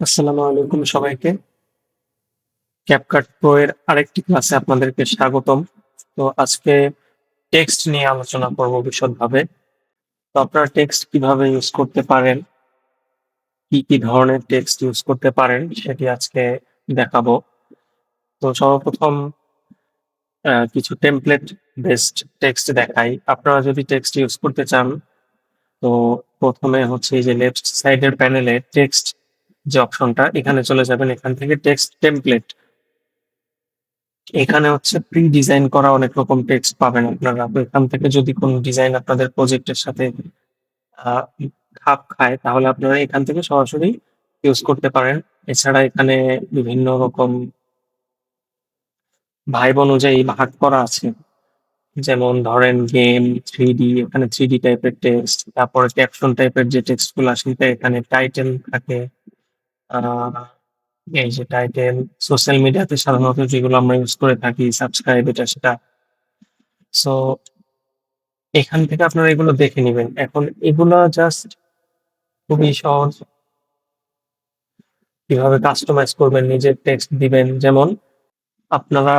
আসসালামু আলাইকুম সবাইকে। ক্যাপকাট প্রো এর আরেকটি ক্লাসে আপনাদেরকে স্বাগতম। তো আজকে টেক্সট নিয়ে আলোচনা করব বিশদভাবে। তো আপনারা টেক্সট কীভাবে ইউজ করতে পারেন? কি কি ধরনের টেক্সট ইউজ করতে পারেন? সেটি আজকে দেখাবো। তো সর্বপ্রথম কিছু টেমপ্লেট বেসড টেক্সট দেখাই। আপনারা যদি টেক্সট ইউজ করতে চান, তো প্রথমে হচ্ছে যে লেফট সাইডের প্যানেলে টেক্সট যে অপশনটা, এখানে চলে যাবেন, এখান থেকে টেক্সট টেমপ্লেট এখানে হচ্ছে প্রি ডিজাইন করা অনেক রকম টেক্সট পাবেন আপনারা। এখান থেকে যদি কোনো ডিজাইন আপনাদের প্রজেক্টের সাথে খাপ খায়, তাহলে আপনারা এখান থেকে সরাসরি ইউজ করতে পারেন। এছাড়া এখানে বিভিন্ন রকম ভাইব অনুযায়ী ভাগ করা আছে। যেমন ধরেন গেম থ্রি ডি এখানে থ্রি ডি টাইপের টেক্সট তারপরে ক্যাপশন টাইপের যে টেক্সটগুলো সেটা এখানে টাইটেল থাকে। এই যে টাইটেল সোশ্যাল মিডিয়াতে সাধারণত যেগুলো আমরা ইউজ করে থাকি সাবস্ক্রাইব এটা, সেটা। সো এখান থেকে আপনারা এগুলো দেখে নেবেন। এখন এগুলো জাস্ট খুবই সহজ। কীভাবে কাস্টমাইজ করবেন, নিজের টেক্সট দিবেন, যেমন আপনারা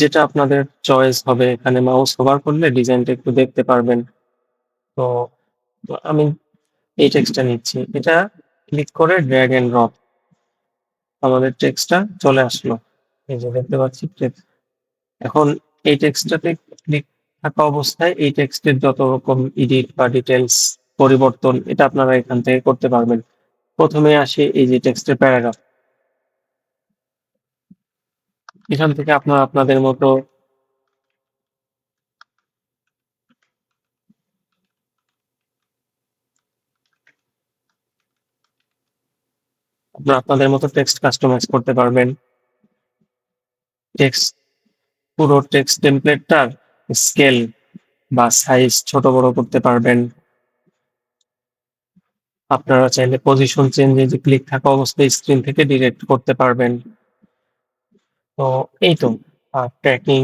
যেটা আপনাদের চয়েস হবে, এখানে মাউস কভার করলে ডিজাইনটা একটু দেখতে পারবেন। তো তো আমি এই টেক্সটটা নিচ্ছি। এটা ক্লিক করে ড্র্যাগ এন্ড ড্রপ আমাদের টেক্সটটা চলে আসলো। এই যে দেখতে পাচ্ছি টেক্সট এখন এই টেক্সটটাতে ক্লিক থাকা অবস্থায় এই টেক্সটের যত রকম এডিট বা ডিটেলস পরিবর্তন, এটা আপনারা এখান থেকে করতে পারবেন। প্রথমে আসে এই যে টেক্সটের প্যারাগ্রাফ এখান থেকে আপনারা আপনাদের মতো আপনারা আপনাদের মতো টেক্সট কাস্টমাইজ করতে পারবেন। টেক্সট পুরো টেক্সট টেমপ্লেটটার স্কেল বা সাইজ ছোট বড় করতে পারবেন। আপনারা চাইলে পজিশন চেঞ্জে যে ক্লিক থাকা অবস্থায় স্ক্রিন থেকে ডিরেক্ট করতে পারবেন। তো এই তো ট্র্যাকিং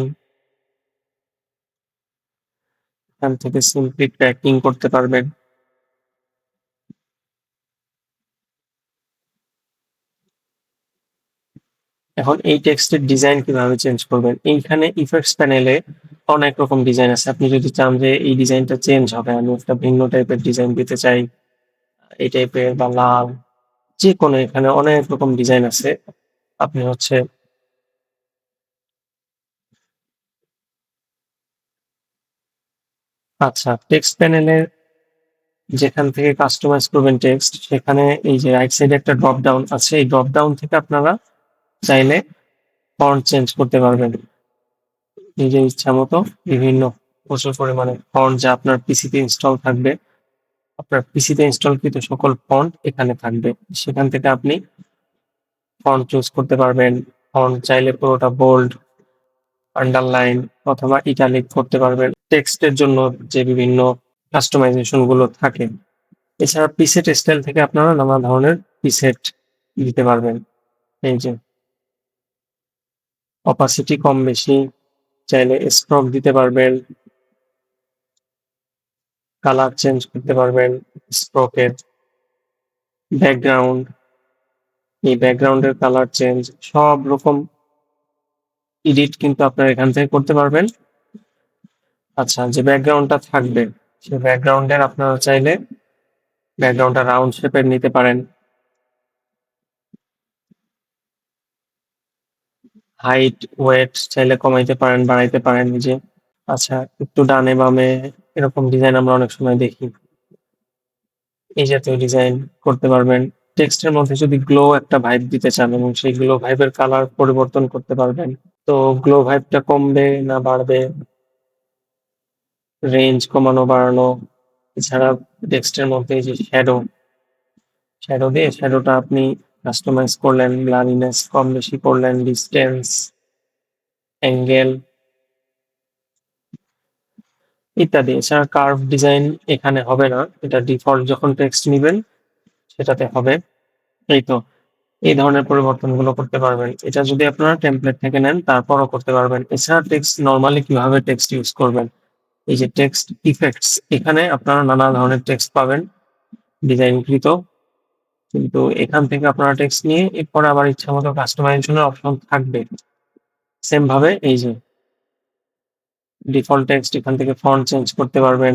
এখান থেকে সিম্পলি ট্র্যাকিং করতে পারবেন। এখন এই টেক্সটের ডিজাইন কীভাবে চেঞ্জ করবেন? এইখানে ইফেক্টস প্যানেলে অনেক রকম ডিজাইন আছে। আপনি যদি চান যে এই ডিজাইনটা চেঞ্জ হবে, আমি একটা ভিন্ন টাইপের ডিজাইন দিতে চাই, এই টাইপের বা লাল যে কোনো এখানে অনেক রকম ডিজাইন আছে। আপনি হচ্ছে আচ্ছা টেক্সট প্যানেলে যেখান থেকে কাস্টমাইজ করবেন টেক্সট সেখানে এই যে রাইট সাইডে একটা ড্রপ ডাউন আছে। এই ড্রপ ডাউন থেকে আপনারা চাইলে ফন্ট চেঞ্জ করতে পারবেন। নিজের ইচ্ছা মতো বিভিন্ন প্রচুর পরিমাণে ফন্ট যা আপনার পিসিতে ইনস্টল থাকবে, আপনার পিসিতে ইনস্টলকৃত সকল ফন্ট এখানে থাকবে। সেখান থেকে আপনি ফন্ট চুজ করতে পারবেন। ফন্ট চাইলে পুরোটা বোল্ড আন্ডারলাইন অথবা ইটালিক করতে পারবেন। টেক্সটের জন্য যে বিভিন্ন কাস্টমাইজেশনগুলো থাকে, এছাড়া পিসেট স্টাইল থেকে আপনারা নানা ধরনের পিসেট দিতে পারবেন। এই যে অপাসিটি কম বেশি, চাইলে স্ট্রোক দিতে পারবেন কালার চেঞ্জ করতে পারবেন স্ট্রোকের ব্যাকগ্রাউন্ড এই ব্যাকগ্রাউন্ডের কালার চেঞ্জ সব রকম এডিট কিন্তু আপনারা এখান থেকে করতে পারবেন। আচ্ছা যে ব্যাকগ্রাউন্ডটা থাকবে, সেই ব্যাকগ্রাউন্ডের আপনারা চাইলে ব্যাকগ্রাউন্ডটা রাউন্ড শেপের নিতে পারেন। হাইট ওয়েট চাইলে কমাইতে পারেন, বাড়াইতে পারেন নিজে। আচ্ছা একটু ডানে বামে এরকম ডিজাইন আমরা অনেক সময় দেখি। এই জাতীয় ডিজাইন করতে পারবেন। টেক্সটের মধ্যে যদি গ্লো একটা ভাইব দিতে চান এবং সেই গ্লো ভাইবের কালার পরিবর্তন করতে পারবেন, তো গ্লো ভাইবটা কমবে না বাড়বে? রেঞ্জ কমানো, বাড়ানো, এছাড়া টেক্সটের মধ্যে যে শ্যাডো শ্যাডো দিয়ে শ্যাডোটা আপনি কাস্টমাইজ করলেন ব্লারিনেস কম বেশি করলেন ডিস্টেন্স অ্যাঙ্গেল ইত্যাদি। এছাড়া কার্ভ ডিজাইন এখানে হবে না, এটা ডিফল্ট যখন টেক্সট নেবেন, সেটাতে হবে। এই তো, এই ধরনের পরিবর্তনগুলো করতে পারবেন। এটা যদি আপনারা টেমপ্লেট থেকে নেন, তারপরও করতে পারবেন। এছাড়া টেক্সট নর্মালি কীভাবে টেক্সট ইউজ করবেন? এই যে টেক্সট ইফেক্টস এখানে আপনারা নানা ধরনের টেক্সট পাবেন, ডিজাইনকৃত। কিন্তু এখান থেকে আপনারা টেক্সট নিয়ে এরপরে আবার ইচ্ছা মতো কাস্টমাইজেশনের অপশন থাকবে। সেম ভাবে এই যে ডিফল্ট টেক্সট এখান থেকে ফন্ট চেঞ্জ করতে পারবেন।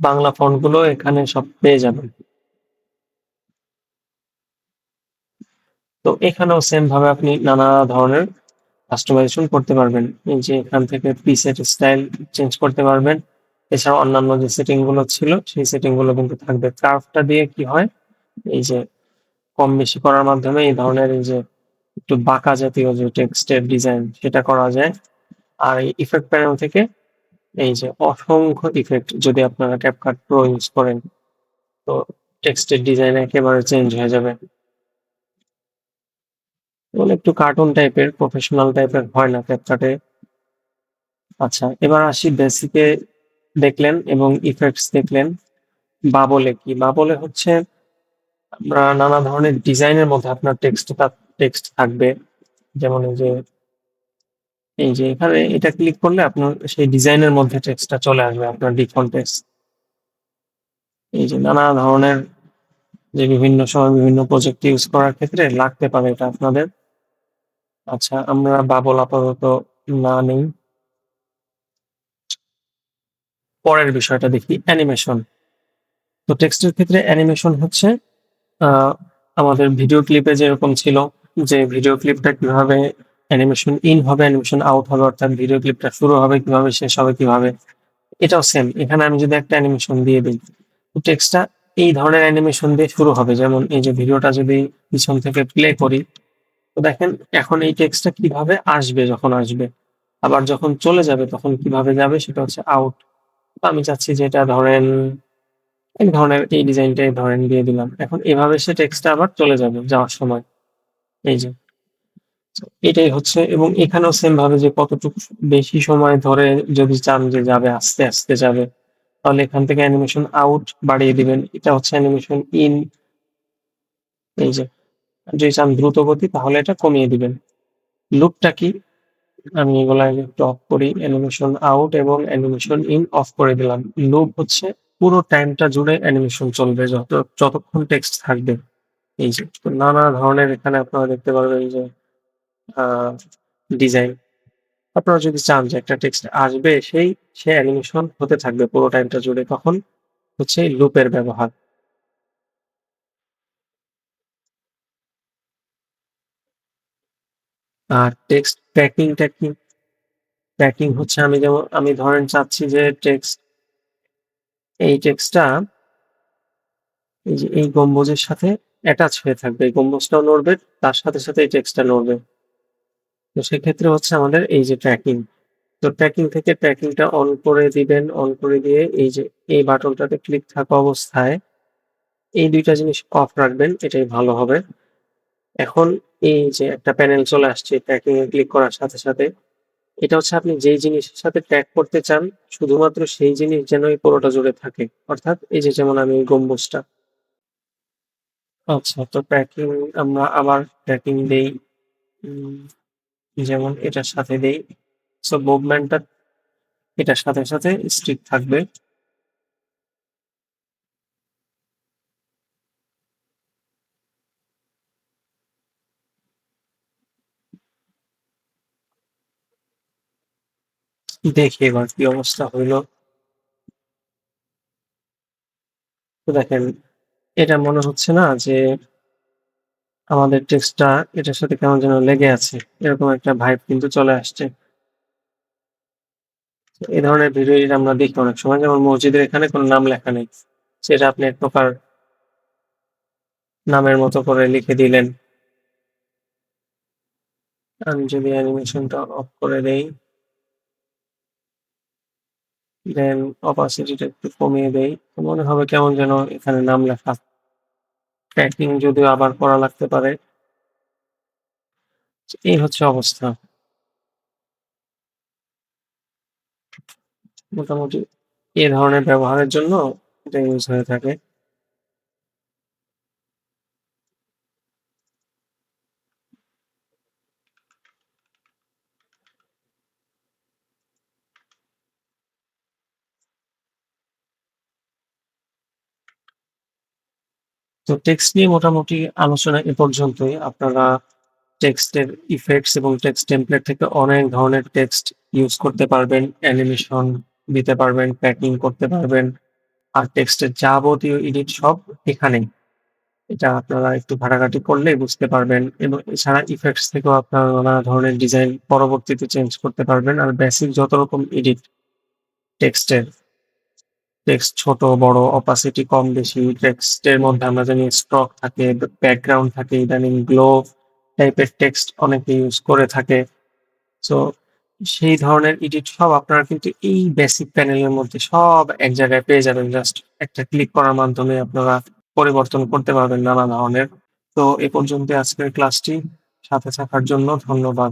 বাংলা ফন্টগুলো এখানে সব পেয়ে যাবেন। তো এখানেও সেম ভাবে আপনি নানা ধরনের কাস্টমাইজেশন করতে পারবেন। এই যে এখান থেকে প্রিসেট স্টাইল চেঞ্জ করতে পারবেন। এছাড়া অন্যান্য যে সেটিংগুলো ছিল, সেই সেটিংগুলো কিন্তু থাকবে। কার্ভটা দিয়ে কি হয়? এই যে কম বেশি করার মাধ্যমে এই ধরনের এই যে একটু বাঁকা জাতীয় যে টেক্সটের ডিজাইন সেটা করা যায়। আর এই ইফেক্ট প্যানেল থেকে এই যে অসংখ্য ইফেক্ট যদি আপনারা ক্যাপকাট প্রো ইউজ করেন, তো টেক্সটের ডিজাইন একেবারে চেঞ্জ হয়ে যাবে। এগুলো একটু কার্টুন টাইপের প্রফেশনাল টাইপের হয় না ক্যাপকাটে আচ্ছা এবার আসি বেসিকে দেখলেন এবং ইফেক্টস দেখলেন। বাবলে কি? বাবলে হচ্ছে আমরা নানা ধরনের ডিজাইনের মধ্যে আপনার টেক্সট টেক্সট থাকবে। যেমন এই যে এই যে এখানে এটা ক্লিক করলে আপনার সেই ডিজাইনের মধ্যে টেক্সটটা চলে আসবে, আপনার ডিফল্ট টেক্সট এই যে নানা ধরনের যে বিভিন্ন সময় বিভিন্ন প্রজেক্ট ইউজ করার ক্ষেত্রে লাগতে পারে এটা আপনাদের। আচ্ছা আমরা বাবল আপাতত না নেই। পরের বিষয়টা দেখি অ্যানিমেশন তো টেক্সটের ক্ষেত্রে অ্যানিমেশন হচ্ছে আমাদের ভিডিও ক্লিপে যেরকম ছিল যে ভিডিও ক্লিপটা কীভাবে অ্যানিমেশন ইন হবে অ্যানিমেশন আউট হবে, অর্থাৎ ভিডিও ক্লিপটা শুরু হবে, কীভাবে শেষ হবে, কীভাবে, এটাও সেম এখানে আমি যদি একটা অ্যানিমেশন দিয়ে দিই, তো টেক্সটটা এই ধরনের অ্যানিমেশন দিয়ে শুরু হবে। যেমন এই যে ভিডিওটা যদি পিছন থেকে প্লে করি, তো দেখেন এখন এই টেক্সটটা কীভাবে আসবে, যখন আসবে, আবার যখন চলে যাবে, তখন কীভাবে যাবে, সেটা হচ্ছে আউট আমি চাচ্ছি যে এটা ধরেন, এই ধরনের এই ডিজাইনটা এই ধরেন দিয়ে দিলাম। এখন এভাবে সে টেক্সটটা আবার চলে যাবে যাওয়ার সময়। এই যে। এটাই হচ্ছে এবং এখানেও সেম ভাবে যে কতটুকু বেশি সময় ধরে যদি চান যে যাবে, আস্তে আস্তে যাবে, তাহলে এখান থেকে অ্যানিমেশন আউট বাড়িয়ে দিবেন। এটা হচ্ছে অ্যানিমেশন ইন এই যে। যদি চান দ্রুত গতি তাহলে এটা কমিয়ে দিবেন। লুপটা কি? আমি এগুলা একটু অফ করি অ্যানিমেশন আউট এবং অ্যানিমেশন ইন অফ করে দিলাম। লুপ হচ্ছে পুরো টাইমটা জুড়ে অ্যানিমেশন চলবে যত, যতক্ষণ টেক্সট থাকবে। এই যে নানা ধরনের এখানে আপনারা দেখতে পারবেন যে ডিজাইন আপনারা যদি চান যে একটা টেক্সট আসবে, সেই সে অ্যানিমেশন হতে থাকবে পুরো টাইমটা জুড়ে, তখন হচ্ছে লুপের ব্যবহার। আর টেক্সট প্যাকিং ট্যাকিং প্যাকিং হচ্ছে আমি যেমন, আমি ধরেন চাচ্ছি যে টেক্সট এই টেক্সটটা এই যে এই গম্বুজের সাথে অ্যাটাচ হয়ে থাকবে। এই গম্বুজটাও নড়বে, তার সাথে সাথে এই টেক্সটটা নড়বে। তো সেক্ষেত্রে হচ্ছে আমাদের এই যে ট্র্যাকিং তো ট্র্যাকিং থেকে ট্র্যাকিংটা অন করে দিবেন অন করে দিয়ে এই যে এই বাটনটাতে ক্লিক থাকা অবস্থায় এই দুইটা জিনিস অফ রাখবেন, এটাই ভালো হবে। এখন এই যে একটা প্যানেল চলে আসছে ট্র্যাকিং এ ক্লিক করার সাথে সাথে, এটা হচ্ছে আপনি যেই জিনিসের সাথে ট্র্যাক করতে চান, শুধুমাত্র সেই জিনিস যেন এই পুরোটা জুড়ে থাকে। অর্থাৎ এই যে যেমন আমি গম্বুজটা। আচ্ছা তো ট্র্যাকিং আমরা আবার ট্র্যাকিং দেই। যেমন এটার সাথে দেই। সো মুভমেন্টটা এটার সাথে সাথে স্ট্রিক থাকবে। দেখি এবার কি অবস্থা হইল। তো দেখেন, এটা মনে হচ্ছে না যে আমাদের টেক্সটটা এটার সাথে কেমন যেন লেগে আছে, এরকম একটা ভাইব কিন্তু চলে আসছে। এই ধরনের ভিডিও আমরা দেখি অনেক সময়, যেমন মসজিদের এখানে কোনো নাম লেখা নেই, সেটা আপনি এক প্রকার নামের মতো করে লিখে দিলেন। আমি যদি অ্যানিমেশনটা অফ করে দেই। দেন অপাসিটিটা একটু কমিয়ে দেই। মনে হবে কেমন যেন এখানে নাম লেখা। ট্র্যাকিং যদিও আবার করা লাগতে পারে। এই হচ্ছে অবস্থা। মোটামুটি এ ধরনের ব্যবহারের জন্য এটা ইউজ হয়ে থাকে। তো টেক্সট নিয়ে মোটামুটি আলোচনা এ পর্যন্তই। আপনারা টেক্সটের ইফেক্টস এবং টেক্সট টেমপ্লেট থেকে অনেক ধরনের টেক্সট ইউজ করতে পারবেন। অ্যানিমেশন দিতে পারবেন প্যাকিং করতে পারবেন। আর টেক্সটের যাবতীয় এডিট সব এখানেই। এটা আপনারা একটু ঘাটাঘাটি করলে বুঝতে পারবেন। এবং এছাড়া ইফেক্টস থেকেও আপনারা নানা ধরনের ডিজাইন পরবর্তীতে চেঞ্জ করতে পারবেন। আর বেসিক যত রকম এডিট টেক্সটের টেক্সট ছোট, বড় অপাসিটি কম, বেশি। টেক্সটের মধ্যে আমরা জানি স্ট্রক থাকে ব্যাকগ্রাউন্ড থাকে, ইদানিং গ্লো টাইপের টেক্সট অনেকে ইউজ করে থাকে। সো সেই ধরনের এডিট সব আপনারা কিন্তু এই বেসিক প্যানেলের মধ্যে সব এক জায়গায় পেয়ে যাবেন। জাস্ট একটা ক্লিক করার মাধ্যমে আপনারা পরিবর্তন করতে পারবেন নানা ধরনের। তো এ পর্যন্ত আজকের ক্লাসটি সাথে থাকার জন্য ধন্যবাদ।